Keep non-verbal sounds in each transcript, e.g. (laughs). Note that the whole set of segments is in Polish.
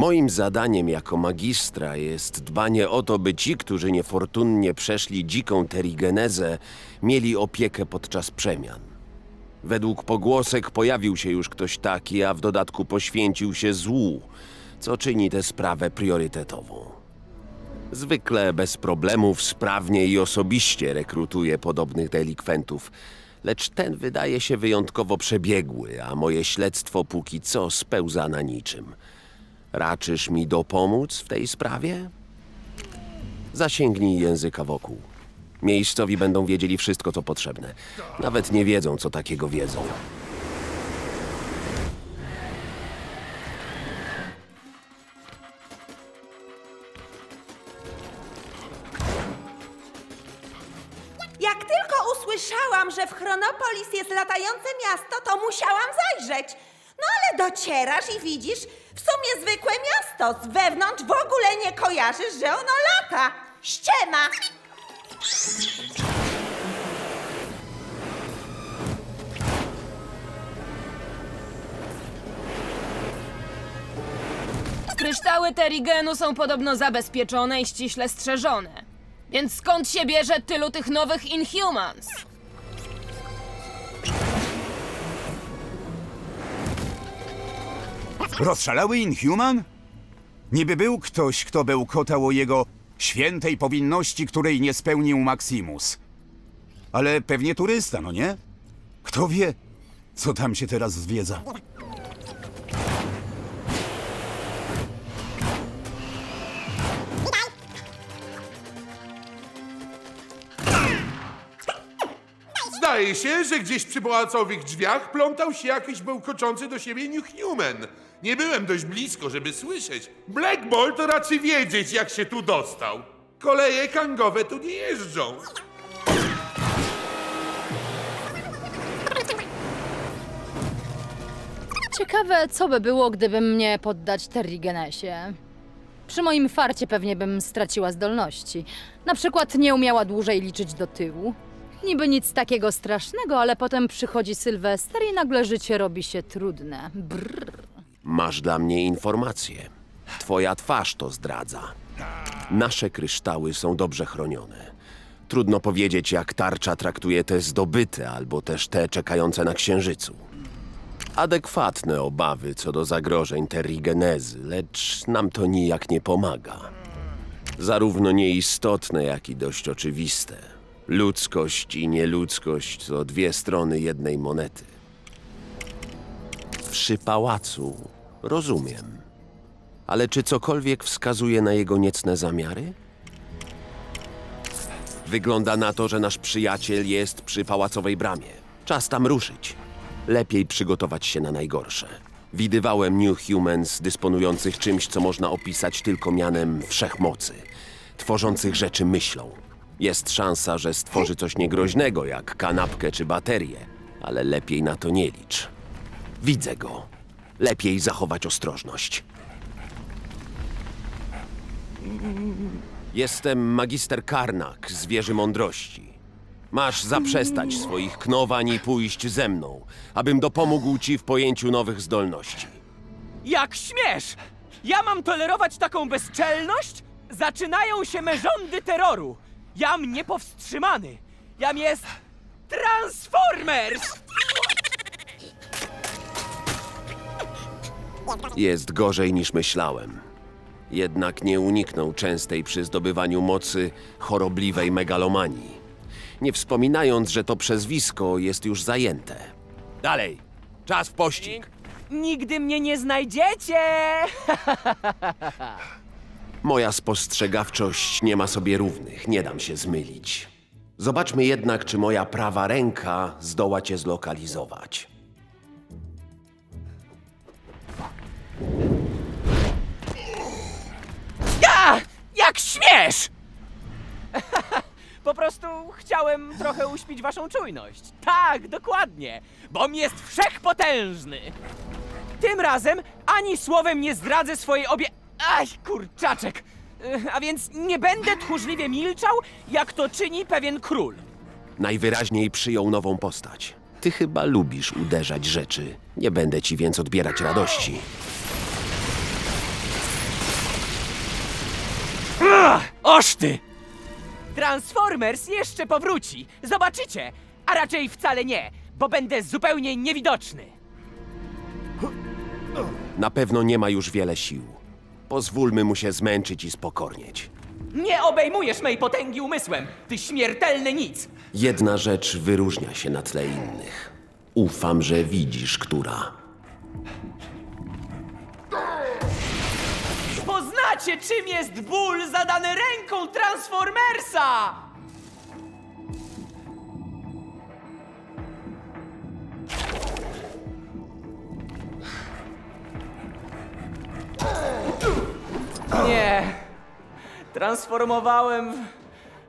Moim zadaniem jako magistra jest dbanie o to, by ci, którzy niefortunnie przeszli dziką terigenezę, mieli opiekę podczas przemian. Według pogłosek pojawił się już ktoś taki, a w dodatku poświęcił się złu, co czyni tę sprawę priorytetową. Zwykle bez problemów sprawnie i osobiście rekrutuje podobnych delikwentów, lecz ten wydaje się wyjątkowo przebiegły, a moje śledztwo póki co spełza na niczym. Raczysz mi dopomóc w tej sprawie? Zasięgnij języka wokół. Miejscowi będą wiedzieli wszystko, co potrzebne. Nawet nie wiedzą, co takiego wiedzą. Jak tylko usłyszałam, że w Chronopolis jest latające miasto, to musiałam zajrzeć. No ale docierasz i widzisz, w sumie zwykłe miasto. Z wewnątrz w ogóle nie kojarzysz, że ono lata. Ściema! Kryształy Terigenu są podobno zabezpieczone i ściśle strzeżone. Więc skąd się bierze tylu tych nowych Inhumans? Rozszalały Inhuman? Niby był ktoś, kto bełkotał o jego świętej powinności, której nie spełnił Maximus. Ale pewnie turysta, no nie? Kto wie, co tam się teraz zwiedza? Zdaje się, że gdzieś przy pałacowych drzwiach plątał się jakiś bełkoczący do siebie Newhuman. Nie byłem dość blisko, żeby słyszeć. Black Ball to raczej wiedzieć, jak się tu dostał. Koleje kangowe tu nie jeżdżą. Ciekawe, co by było, gdybym mnie poddać Terrigenesie. Przy moim farcie pewnie bym straciła zdolności. Na przykład nie umiała dłużej liczyć do tyłu. Niby nic takiego strasznego, ale potem przychodzi Sylwester i nagle życie robi się trudne. Brrr. Masz dla mnie informacje. Twoja twarz to zdradza. Nasze kryształy są dobrze chronione. Trudno powiedzieć, jak tarcza traktuje te zdobyte, albo też te czekające na księżycu. Adekwatne obawy co do zagrożeń terrigenezy, lecz nam to nijak nie pomaga. Zarówno nieistotne, jak i dość oczywiste. Ludzkość i nieludzkość to dwie strony jednej monety. Przy pałacu rozumiem. Ale czy cokolwiek wskazuje na jego niecne zamiary? Wygląda na to, że nasz przyjaciel jest przy pałacowej bramie. Czas tam ruszyć. Lepiej przygotować się na najgorsze. Widywałem New Humans dysponujących czymś, co można opisać tylko mianem wszechmocy. Tworzących rzeczy myślą. Jest szansa, że stworzy coś niegroźnego, jak kanapkę czy baterię, ale lepiej na to nie licz. Widzę go. Lepiej zachować ostrożność. Jestem magister Karnak z Wieży Mądrości. Masz zaprzestać swoich knowań i pójść ze mną, abym dopomógł ci w pojęciu nowych zdolności. Jak śmiesz! Ja mam tolerować taką bezczelność? Zaczynają się me rządy terroru! Jam niepowstrzymany! Jam jest... Transformers! Jest gorzej niż myślałem. Jednak nie uniknął częstej przy zdobywaniu mocy chorobliwej megalomanii. Nie wspominając, że to przezwisko jest już zajęte. Dalej, czas w pościg. Nigdy mnie nie znajdziecie! (laughs) Moja spostrzegawczość nie ma sobie równych, nie dam się zmylić. Zobaczmy jednak, czy moja prawa ręka zdoła cię zlokalizować. Ja! Jak śmiesz! (laughs) Po prostu chciałem trochę uśpić waszą czujność. Tak, dokładnie, bo jest wszechpotężny. Tym razem ani słowem nie zdradzę swojej obie... Aj, kurczaczek! Y, A więc nie będę tchórzliwie milczał, jak to czyni pewien król. Najwyraźniej przyjął nową postać. Ty chyba lubisz uderzać rzeczy. Nie będę ci więc odbierać radości. Oż ty! Transformers jeszcze powróci. Zobaczycie! A raczej wcale nie, bo będę zupełnie niewidoczny. Na pewno nie ma już wiele sił. Pozwólmy mu się zmęczyć i spokornieć. Nie obejmujesz mej potęgi umysłem, ty śmiertelny nic! Jedna rzecz wyróżnia się na tle innych. Ufam, że widzisz, która. Poznacie, czym jest ból zadany ręką Transformersa! Nie. Transformowałem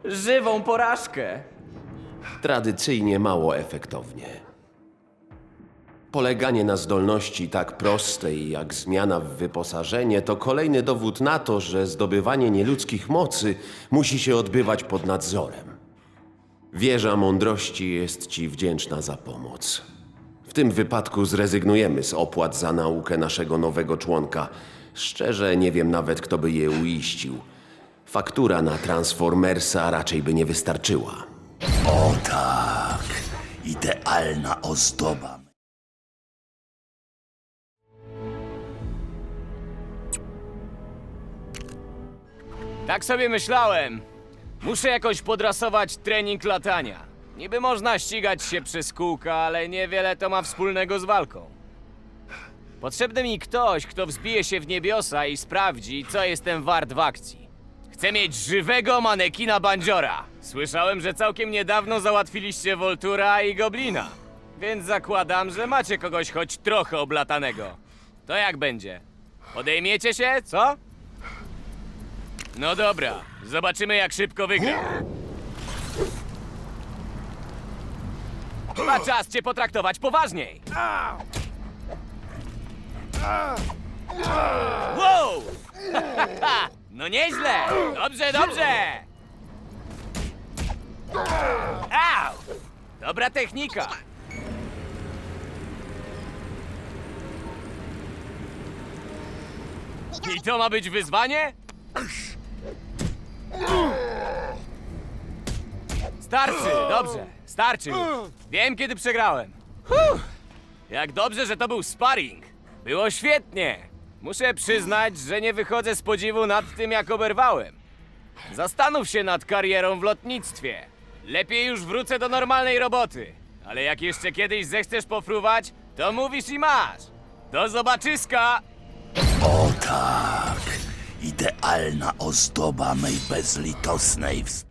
w żywą porażkę. Tradycyjnie mało efektownie. Poleganie na zdolności tak prostej jak zmiana w wyposażenie to kolejny dowód na to, że zdobywanie nieludzkich mocy musi się odbywać pod nadzorem. Wieża mądrości jest ci wdzięczna za pomoc. W tym wypadku zrezygnujemy z opłat za naukę naszego nowego członka. Szczerze nie wiem nawet, kto by je uiścił. Faktura na Transformersa raczej by nie wystarczyła. O tak, idealna ozdoba. Tak sobie myślałem. Muszę jakoś podrasować trening latania. Niby można ścigać się przez kółka, ale niewiele to ma wspólnego z walką. Potrzebny mi ktoś, kto wzbije się w niebiosa i sprawdzi, co jestem wart w akcji. Chcę mieć żywego manekina bandziora. Słyszałem, że całkiem niedawno załatwiliście Voltura i Goblina. Więc zakładam, że macie kogoś choć trochę oblatanego. To jak będzie? Podejmiecie się, co? No dobra, zobaczymy jak szybko wygra. Chyba czas cię potraktować poważniej. Wow! No nieźle! Dobrze, dobrze! Au! Dobra technika! I to ma być wyzwanie? Starczy, dobrze, starczy. Wiem, kiedy przegrałem. Huh. Jak dobrze, że to był sparring. Było świetnie. Muszę przyznać, że nie wychodzę z podziwu nad tym, jak oberwałem. Zastanów się nad karierą w lotnictwie. Lepiej już wrócę do normalnej roboty. Ale jak jeszcze kiedyś zechcesz pofruwać, to mówisz i masz. Do zobaczyska! O tak, idealna ozdoba mej bezlitosnej wsp...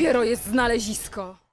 dopiero jest znalezisko.